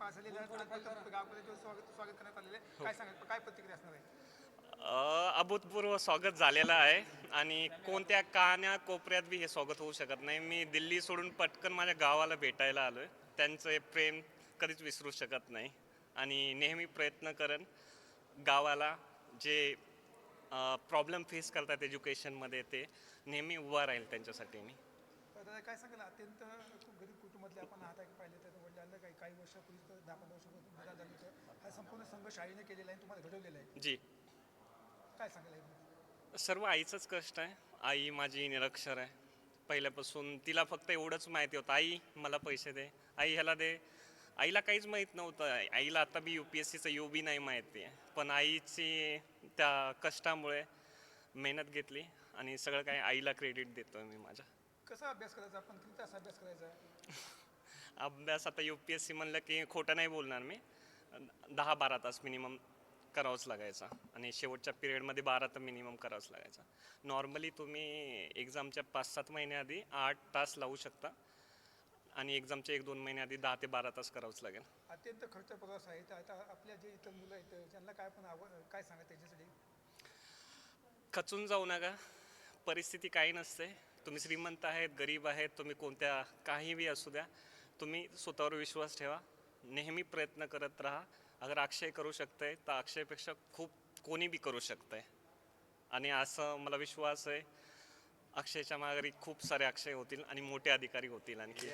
Pass झालेले आहेत गावकऱ्यांचे गावकऱ्यांचे स्वागत स्वागत करण्यात आलेले. आहे. काय सांगाल? काय प्रतिक्रिया असणार आहे? अ, अभूतपूर्व स्वागत झालेलं आहे आणि कोणत्या कान्या कोपऱ्यात बी हे स्वागत होऊ शकत नाही. मी दिल्ली सोडून पटकन माझ्या गावाला भेटायला आलो आहे त्यांचं हे प्रेम कधीच विसरू शकत नाही. आणि नेहमी प्रयत्न करेन गावाला जे प्रॉब्लेम फेस करतात एज्युकेशनमध्ये ते नेहमी उभा राहील त्यांच्यासाठी मी. दादा काय सांगाल? अत्यंत खूप गरीब कुटुंबातले आपण आहात आहे पाहिले तर वडिलांना काही काही वर्षापूर्वी तर दहा पंधरा वर्षापूर्वी निधन झालं होतं. हा संपूर्ण संघ शाळेने केलेला आहे तुम्हाला घडवलेला आहे. जी. काय सांगाल? सर्व आईचंच कष्ट आहे. आई माझी निरक्षर आहे. पहिल्यापासून तिला फक्त एवढंच माहिती होतं आई मला पैसे दे. आई ह्याला दे. आईला काहीच माहीत नव्हतं. आईला आता बी यू पी एस सीचं यू बी नाही माहिती आहे. पण आईची त्या कष्टामुळे मेहनत घेतली आणि सगळं काही आईला क्रेडिट देतो मी माझ्या. कसा अभ्यास करायचा? आपण किती तास अभ्यास करायचा? अभ्यास आता यू पी एस सी म्हणलं की खोटं नाही बोलणार मी. दहा बारा तास मिनिमम करावंच लागायचा. आणि शेवटच्या पिरियडमध्ये बारा तर मिनिमम करावंच लागायचा. नॉर्मली तुम्ही एक्झामच्या पाच सात महिन्याआधी आठ तास लावू शकता. आणि एक्झामच्या एक दोन महिन्याआधी दहा ते बारा तास करावंच लागेल. अत्यंत खर्च प्रवास आहे. तर आता आपल्या जे इतर मुलं आहेत त्यांना काय पण आवड काय सांगा त्याच्यासाठी? खचून जाऊ नका. परिस्थिती काही नसते. तुम्ही श्रीमंत आहेत गरीब आहेत तुम्ही कोणत्या काहीही असू द्या तुम्ही स्वतःवर विश्वास ठेवा. नेहमी प्रयत्न करत राहा. अगर अक्षय करू शकतंय तर अक्षयपेक्षा खूप कोणी बी करू शकतंय. आणि असं मला विश्वास आहे अक्षयच्या माघारी खूप सारे अक्षय होतील आणि मोठे अधिकारी होतील आणखी.